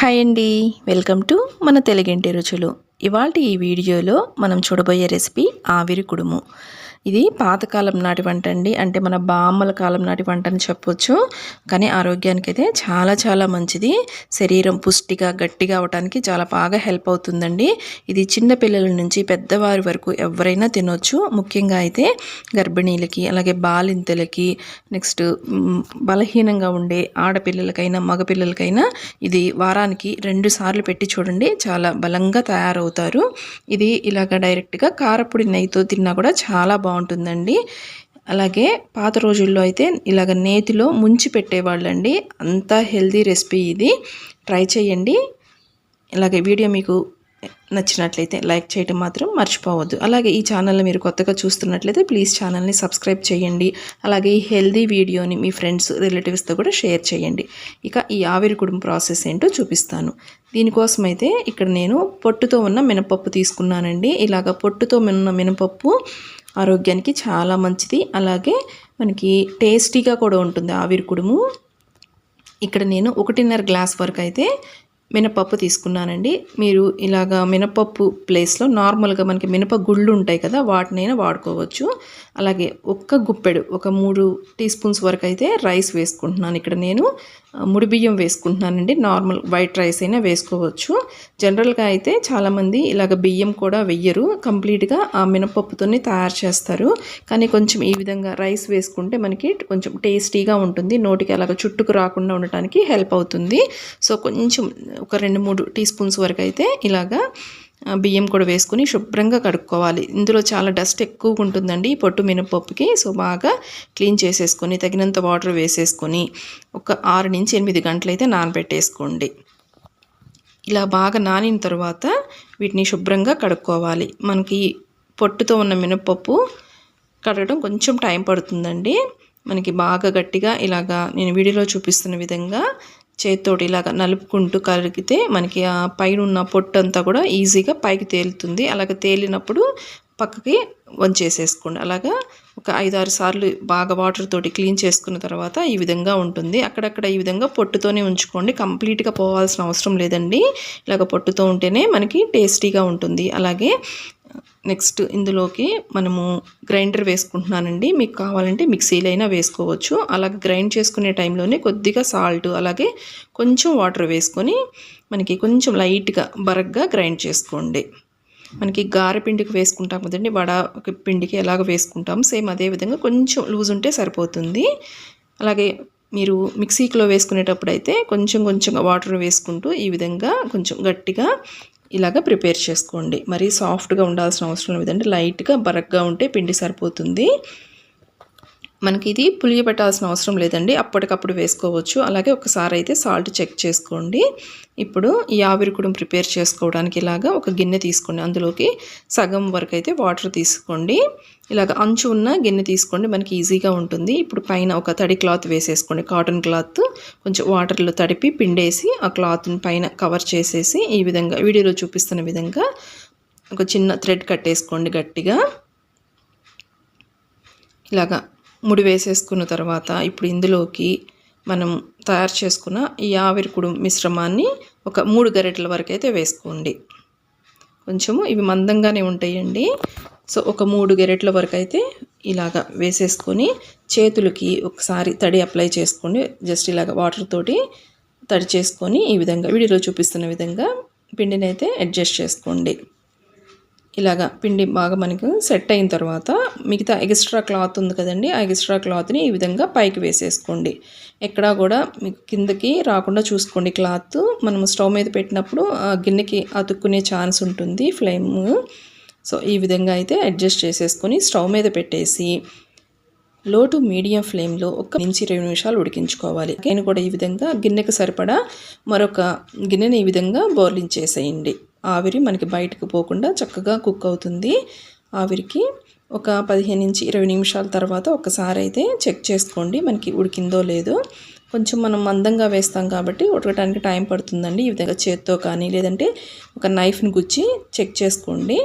Hi అండి. Welcome to మన తెలుగింటి రుచులు. ఇవాళ ఈ వీడియోలో మనం చూడబోయే రెసిపీ ఆవిరి కుడుము. ఇది పాతకాలం నాటి వంట అండి. అంటే మన బామ్మల కాలం నాటి వంట అని చెప్పొచ్చు. కానీ ఆరోగ్యానికి అయితే చాలా చాలా మంచిది. శరీరం పుష్టిగా గట్టిగా అవడానికి చాలా బాగా హెల్ప్ అవుతుందండి. ఇది చిన్న పిల్లల నుంచి పెద్దవారి వరకు ఎవరైనా తినొచ్చు. ముఖ్యంగా అయితే గర్భిణీలకి అలాగే బాలింతలకి నెక్స్ట్ బలహీనంగా ఉండే ఆడపిల్లలకైనా మగపిల్లలకైనా ఇది వారానికి రెండు సార్లు పెట్టి చూడండి. చాలా బలంగా తయారవుతారు. ఇది ఇలాగ డైరెక్ట్గా కారపొడి నెయ్యితో తిన్నా కూడా చాలా బాగుంటుందండి. అలాగే పాత రోజుల్లో అయితే ఇలాగ నేతిలో ముంచి పెట్టేవాళ్ళండి. అంత హెల్దీ రెసిపీ ఇది. ట్రై చేయండి. ఇలాగే వీడియో మీకు నచ్చినట్లయితే లైక్ చేయడం మాత్రం మర్చిపోవద్దు. అలాగే ఈ ఛానల్ని మీరు కొత్తగా చూస్తున్నట్లయితే ప్లీజ్ ఛానల్ని సబ్స్క్రైబ్ చేయండి. అలాగే ఈ హెల్దీ వీడియోని మీ ఫ్రెండ్స్ రిలేటివ్స్తో కూడా షేర్ చేయండి. ఇక ఈ ఆవిరి కుటుంబ ప్రాసెస్ ఏంటో చూపిస్తాను. దీనికోసం అయితే ఇక్కడ నేను పొట్టుతో ఉన్న మినపప్పు తీసుకున్నానండి. ఇలాగ పొట్టుతో ఉన్న మినపప్పు ఆరోగ్యానికి చాలా మంచిది. అలాగే మనకి టేస్టీగా కూడా ఉంటుంది ఆవిరి కుడుము. ఇక్కడ నేను ఒకటిన్నర గ్లాస్ వరకు అయితే మినపప్పు తీసుకున్నానండి. మీరు ఇలాగా మినపప్పు ప్లేస్లో నార్మల్గా మనకి మినప గుళ్ళు ఉంటాయి కదా వాటినైనా వాడుకోవచ్చు. అలాగే ఒక్క గుప్పెడు ఒక మూడు టీ స్పూన్స్ వరకు అయితే రైస్ వేసుకుంటున్నాను. ఇక్కడ నేను ముడి బియ్యం వేసుకుంటున్నానండి. నార్మల్ వైట్ రైస్ అయినా వేసుకోవచ్చు. జనరల్గా అయితే చాలామంది ఇలాగ బియ్యం కూడా వెయ్యరు. కంప్లీట్గా ఆ మినపప్పుతోనే తయారు చేస్తారు. కానీ కొంచెం ఈ విధంగా రైస్ వేసుకుంటే మనకి కొంచెం టేస్టీగా ఉంటుంది. నోటికి అలాగ చుట్టుకు రాకుండా ఉండటానికి హెల్ప్ అవుతుంది. సో కొంచెం ఒక రెండు మూడు టీ స్పూన్స్ వరకు అయితే ఇలాగా బియ్యం కూడా వేసుకొని శుభ్రంగా కడుక్కోవాలి. ఇందులో చాలా డస్ట్ ఎక్కువగా ఉంటుందండి పొట్టు మినపప్పుకి. సో బాగా క్లీన్ చేసేసుకొని తగినంత వాటర్ వేసేసుకొని ఒక ఆరు నుంచి ఎనిమిది గంటలైతే నానబెట్టేసుకోండి. ఇలా బాగా నానిన తర్వాత వీటిని శుభ్రంగా కడుక్కోవాలి. మనకి పొట్టుతో ఉన్న మినపప్పు కడగడం కొంచెం టైం పడుతుందండి. మనకి బాగా గట్టిగా ఇలాగా నేను వీడియోలో చూపిస్తున్న విధంగా చేతితోటి ఇలాగ నలుపుకుంటూ కలిగితే మనకి ఆ పైన ఉన్న పొట్టు అంతా కూడా ఈజీగా పైకి తేలుతుంది. అలాగ తేలినప్పుడు పక్కకి వంచేసేసుకోండి. అలాగా ఒక ఐదారు సార్లు బాగా వాటర్ తోటి క్లీన్ చేసుకున్న తర్వాత ఈ విధంగా ఉంటుంది. అక్కడక్కడ ఈ విధంగా పొట్టుతోనే ఉంచుకోండి. కంప్లీట్గా పోవాల్సిన అవసరం లేదండి. ఇలాగ పొట్టుతో ఉంటేనే మనకి టేస్టీగా ఉంటుంది. అలాగే నెక్స్ట్ ఇందులోకి మనము గ్రైండర్ వేసుకుంటున్నానండి. మీకు కావాలంటే మిక్సీలైనా వేసుకోవచ్చు. అలాగే గ్రైండ్ చేసుకునే టైంలోనే కొద్దిగా సాల్ట్ అలాగే కొంచెం వాటర్ వేసుకొని మనకి కొంచెం లైట్గా బరగ్గా గ్రైండ్ చేసుకోండి. మనకి గారె పిండికి వేసుకుంటాం కదండి. వడ పిండికి ఎలాగ వేసుకుంటాం. సేమ్ అదే విధంగా కొంచెం లూజ్ ఉంటే సరిపోతుంది. అలాగే మీరు మిక్సీలో వేసుకునేటప్పుడు అయితే కొంచెం కొంచెం వాటర్ వేసుకుంటూ ఈ విధంగా కొంచెం గట్టిగా ఇలాగ ప్రిపేర్ చేసుకోండి. మరీ సాఫ్ట్గా ఉండాల్సిన అవసరం లేదంటే లైట్గా బరగ్గా ఉంటే పిండి సరిపోతుంది. మనకి ఇది పులియబెట్టాల్సిన అవసరం లేదండి. అప్పటికప్పుడు వేసుకోవచ్చు. అలాగే ఒకసారి అయితే సాల్ట్ చెక్ చేసుకోండి. ఇప్పుడు ఈ ఆవిరికుడం ప్రిపేర్ చేసుకోవడానికి ఇలాగా ఒక గిన్నె తీసుకోండి. అందులోకి సగం వరకు అయితే వాటర్ తీసుకోండి. ఇలాగ అంచు ఉన్న గిన్నె తీసుకోండి. మనకి ఈజీగా ఉంటుంది. ఇప్పుడు పైన ఒక తడి క్లాత్ వేసేసుకోండి. కాటన్ క్లాత్ కొంచెం వాటర్లో తడిపి పిండేసి ఆ క్లాత్ని పైన కవర్ చేసేసి ఈ విధంగా వీడియోలో చూపిస్తున్న విధంగా ఒక చిన్న థ్రెడ్ కట్టేసుకోండి గట్టిగా. ఇలాగా ముడి వేసేసుకున్న తర్వాత ఇప్పుడు ఇందులోకి మనం తయారు చేసుకున్న ఈ ఆవిరికుడు మిశ్రమాన్ని ఒక మూడు గరిటల వరకు అయితే వేసుకోండి. కొంచెము ఇవి మందంగానే ఉంటాయండి. సో ఒక మూడు గెరెట్ల వరకు అయితే ఇలాగ వేసేసుకొని చేతులకి ఒకసారి తడి అప్లై చేసుకోండి. జస్ట్ ఇలాగ వాటర్ తోటి తడి చేసుకొని ఈ విధంగా వీడియోలో చూపిస్తున్న విధంగా పిండిని అయితే అడ్జస్ట్ చేసుకోండి. ఇలాగా పిండి బాగా మనకు సెట్ అయిన తర్వాత మిగతా ఎక్స్ట్రా క్లాత్ ఉంది కదండి ఆ ఎక్స్ట్రా క్లాత్ని ఈ విధంగా పైకి వేసేసుకోండి. ఎక్కడా కూడా మీకు కిందకి రాకుండా చూసుకోండి. క్లాత్ మనం స్టవ్ మీద పెట్టినప్పుడు ఆ గిన్నెకి అతుక్కునే ఛాన్స్ ఉంటుంది ఫ్లేమ్. సో ఈ విధంగా అయితే అడ్జస్ట్ చేసేసుకొని స్టవ్ మీద పెట్టేసి లో టు మీడియం ఫ్లేమ్లో ఒక నుంచి ఇరవై నిమిషాలు ఉడికించుకోవాలి. నేను కూడా ఈ విధంగా గిన్నెకు సరిపడా మరొక గిన్నెని ఈ విధంగా బోర్లించేసేయండి. ఆవిరి మనకి బయటకు పోకుండా చక్కగా కుక్ అవుతుంది. ఆవిరికి ఒక పదిహేను నుంచి ఇరవై నిమిషాల తర్వాత ఒకసారి అయితే చెక్ చేసుకోండి మనకి ఉడికిందో లేదో. కొంచెం మనం మందంగా వేస్తాం కాబట్టి ఉడకడానికి టైం పడుతుందండి. ఈ విధంగా చేత్తో కానీ లేదంటే ఒక నైఫ్ని గుచ్చి చెక్ చేసుకోండి.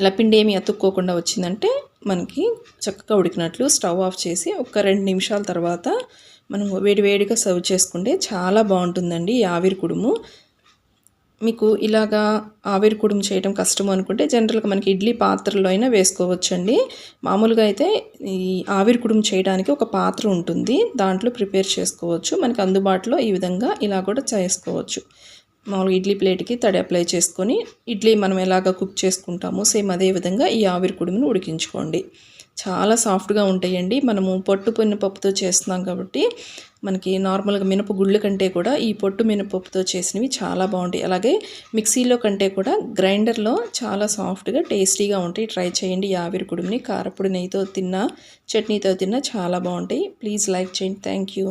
ఇలా పిండి ఏమి అతుక్కోకుండా వచ్చిందంటే మనకి చక్కగా ఉడికినట్లు స్టవ్ ఆఫ్ చేసి ఒక రెండు నిమిషాల తర్వాత మనం వేడివేడిగా సర్వ్ చేసుకుంటే చాలా బాగుంటుందండి ఈ ఆవిరి కుడుము. మీకు ఇలాగా ఆవిరి కుడుము చేయడం కష్టం అనుకుంటే జనరల్గా మనకి ఇడ్లీ పాత్రలో అయినా వేసుకోవచ్చండి. మామూలుగా అయితే ఈ ఆవిరి కుడుము చేయడానికి ఒక పాత్ర ఉంటుంది. దాంట్లో ప్రిపేర్ చేసుకోవచ్చు. మనకి అందుబాటులో ఈ విధంగా ఇలా కూడా చేసుకోవచ్చు. మామూలుగా ఇడ్లీ ప్లేట్కి తడి అప్లై చేసుకొని ఇడ్లీ మనం ఎలాగ కుక్ చేసుకుంటామో సేమ్ అదే విధంగా ఈ ఆవిరి కుడుమును ఉడికించుకోండి. చాలా సాఫ్ట్గా ఉంటాయండి. మనము పొట్టు పప్పుతో చేస్తున్నాం కాబట్టి మనకి నార్మల్గా మినప గుళ్ళు కంటే కూడా ఈ పొట్టు మినపప్పుతో చేసినవి చాలా బాగుంటాయి. అలాగే మిక్సీలో కంటే కూడా గ్రైండర్లో చాలా సాఫ్ట్గా టేస్టీగా ఉంటాయి. ట్రై చేయండి. యావిరి ఆవిరి కారపొడి నెయ్యితో తిన్నా చట్నీతో తిన్నా చాలా బాగుంటాయి. ప్లీజ్ లైక్ చేయండి. Thank you.